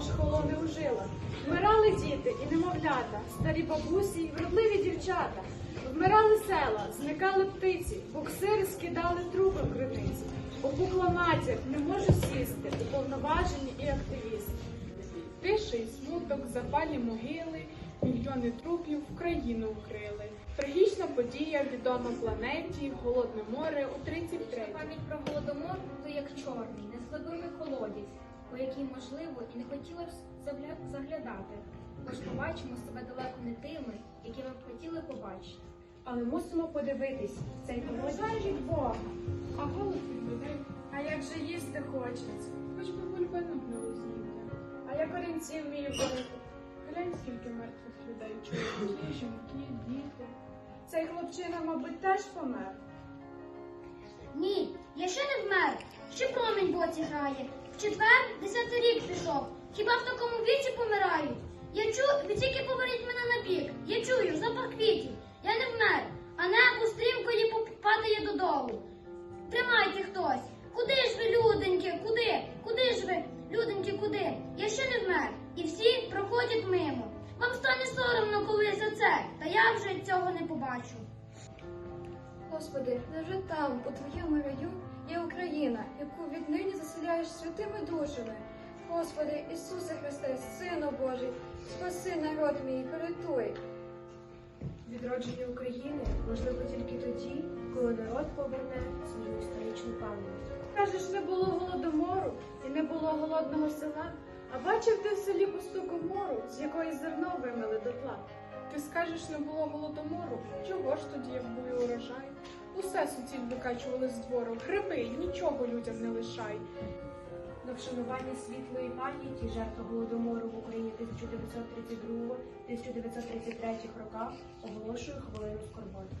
також холоне у жилах. Вмирали діти і немовлята, старі бабусі й вродливі дівчата. Вмирали села, зникали птиці, буксири скидали трупи в криниці. Опукла матір, не може сісти, уповноважені і активісти. Тиша і смуток, запалі могили, мільйони трупів в країну вкрили. Трагічна подія відома планеті, голодне море у 33 Пам'ять про голодомор то як чорний, нескладовий колодязь, у який можливо і не хотілося б загля- заглядати. Тож побачимо себе далеко не тими, які ми б хотіли побачити. Але мусимо подивитись цей колодязь. Від Бога. а голод від людей, А як же їсти хочеться? хоч би бульбанок не роз'їли. А я корінці вмію бити. Глянь, скільки мертвих людей, чоловіки, жінки, діти. Цей хлопчина, мабуть, теж помер. Ні, я ще не вмер. Ще промінь боці грає. Четвер десятий рік пішов. Хіба в такому віці помирають? Я чую, ви тільки поверніть мене на бік. Я чую запах квітів. Я не вмер, а небо стрімкою поп- падає додолу. Тримайте хтось. Куди ж ви, люденьки? Куди? Куди ж ви, люденьки, куди? Я ще не вмер. І всі проходять мимо. Вам стане соромно коли за це, та я вже цього не побачу. Господи, невже там, у твоєму раю, є Україна, яку віднині заселяєш святими душами? Господи, Ісусе Христе, Сину Божий, спаси народ мій, порятуй. Відродження України можливо тільки тоді, коли народ поверне свою історичну пам'ять. Кажеш, не було голодомору і не було голодного села. А бачив ти в селі пусту комору, з якої зерно вимили дотла. Ти скажеш, не було голодомору? Чого ж тоді, як був урожай? Усе суціль викачували з двору, гриби, нічого людям не лишай. На вшанування світлої пам'яті жертв голодомору в Україні 1932-1933 роках оголошую хвилину скорботи.